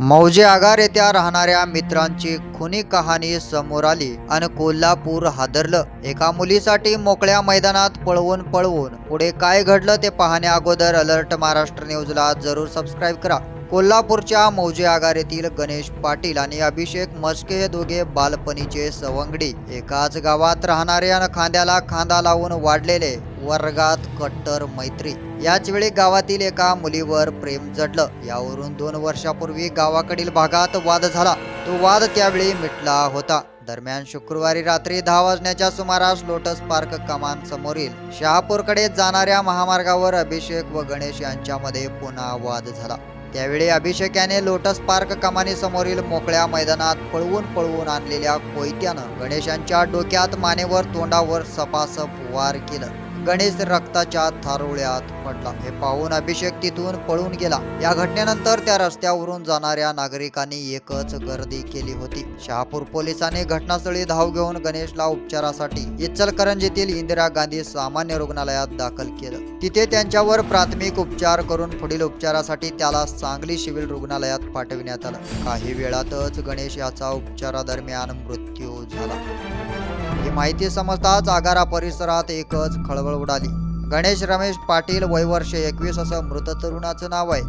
मौजे आगार येत्या राहणाऱ्या मित्रांची खुनी कहाणी समोर आली आणि कोल्हापूर हादरलं. एका मुलीसाठी मोकळ्या मैदानात पळवून पळवून पुढे काय घडलं ते पाहण्या अगोदर अलर्ट महाराष्ट्र न्यूजला जरूर सबस्क्राईब करा. कोल्हापूरच्या मौजे आगार येथील गणेश पाटील आणि अभिषेक मस्के हे दोघे बालपणीचे सवंगडी. एकाच गावात राहणाऱ्या खांद्याला खांदा लावून वाढलेले वर्गात कट्टर मैत्री. याच वेळी गावातील एका मुलीवर प्रेम जडलं. यावरून दोन वर्षापूर्वी गावाकडील भागात वाद झाला. तो वाद त्यावेळी मिटला होता. दरम्यान शुक्रवारी रात्री दहा वाजण्याच्या सुमारास लोटस पार्क कमान समोरील शहापूरकडे जाणाऱ्या महामार्गावर अभिषेक व गणेश यांच्यामध्ये पुन्हा वाद झाला. त्यावेळी अभिषेक याने लोटस पार्क कमानी समोरील मोकळ्या मैदानात पळवून पळवून आणलेल्या कोयत्यानं गणेशांच्या डोक्यात मानेवर तोंडावर सपासप वार केलं. गणेश रक्ताच्या थारोळ्यात पडला. हे पाहून अभिषेक तिथून पळून गेला. या घटनेनंतर त्या रस्त्यावरून जाणाऱ्या नागरिकांनी एकच गर्दी केली होती. शहापूर पोलिसांनी घटनास्थळी धाव घेऊन गणेशला उपचारासाठी इचलकरंजीतील इंदिरा गांधी सामान्य रुग्णालयात दाखल केलं. तिथे त्यांच्यावर प्राथमिक उपचार करून पुढील उपचारासाठी त्याला सांगली सिव्हिल रुग्णालयात पाठविण्यात आलं. काही वेळातच गणेश याचा उपचारादरम्यान मृत्यू झाला. माहिती समजताच आगारा परिसरात एकच खळबळ उडाली. गणेश रमेश पाटील वय वर्ष एकवीस असं मृत तरुणाचं नाव आहे.